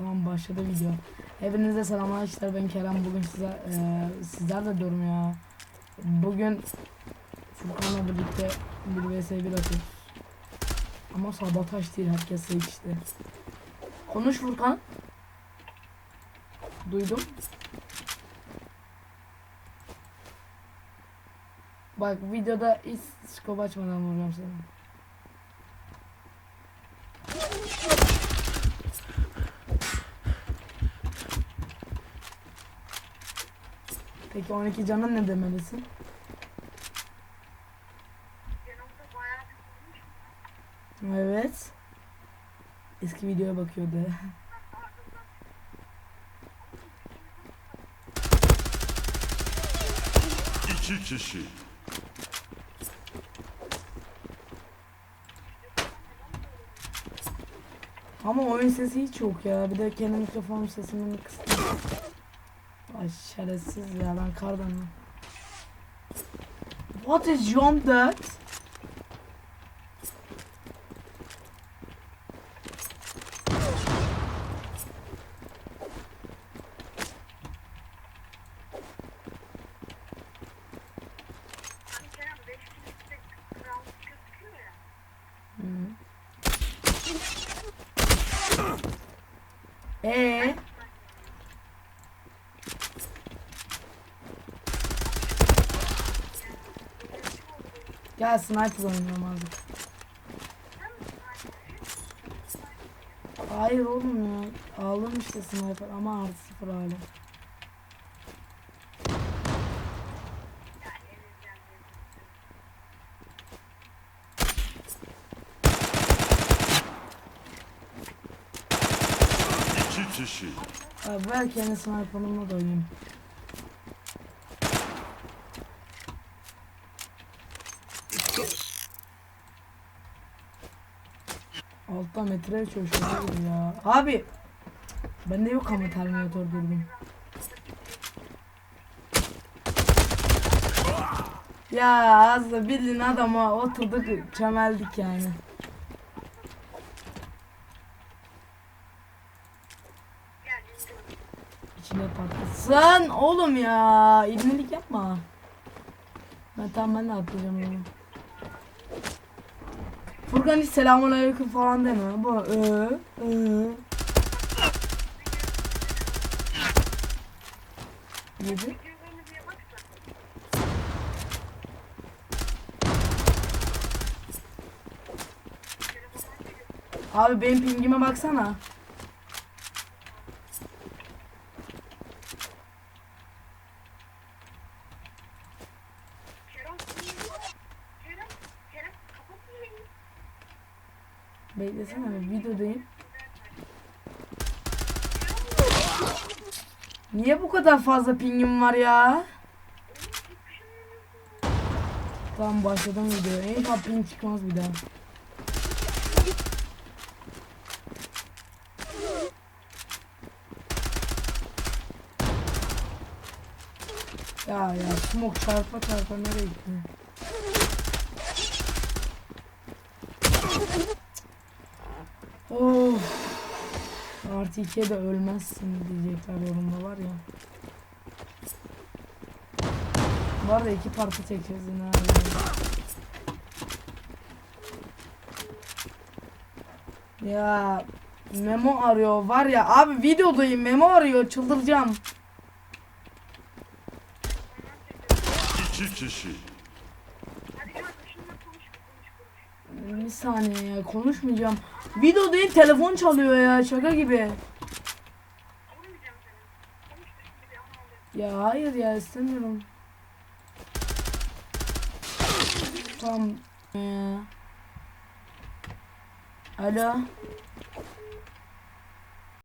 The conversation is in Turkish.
Tamam başladı video. Hepinize selamlar arkadaşlar ben Kerem bugün size e, sizlerle diyorum ya. Bugün Furkan'la birlikte bir vs 1 atıyoruz. Ama sabotaj değil herkes seçti. Konuş Furkan. Duydum. Bak videoda hiç scope açmadan vuracağım seni. Peki 12 canın ne demelisin? Evet. Eski videoya bakıyordu. İki kişi. Ama oyun sesi hiç yok ya. Bir de kendi mikrofon sesini kıstım. Ay şerefsiz ya ben kardan. What is jump that? Ee? Gel sniper oynayalım azıcık. Hayır oğlum ya. Aldım işte sniper ama artı sıfır hala. İki kişi. Abi ver kendi sniper'ımla da oynayayım. Altta metre çoşuyor ya. Abi. Bende yok ama terminator dürbün. Ya az da bildiğin adama oturduk çömeldik yani. İçine patlasın oğlum ya. İbnelik yapma. Ben tamam ben de atlayacağım. Furkan hiç selamun aleyküm falan deme. Bu ıı ıı. Yedi. Abi benim pingime baksana. Beklesene bir videodayım. Niye bu kadar fazla pingim var ya? Tamam başladım videoya. En fazla ping çıkmaz bir daha. Ya ya smoke çarpa çarpa nereye gitti? Of. Artı ikiye de ölmezsin diyecekler yorumda var ya. Bu arada iki parti çekeceğiz yine. abi. Ya Memo arıyor var ya abi videodayım Memo arıyor çıldıracağım. İki kişi. Bir saniye ya konuşmayacağım. Video değil telefon çalıyor ya şaka gibi. Ya hayır ya istemiyorum. Tamam. Ya. Alo.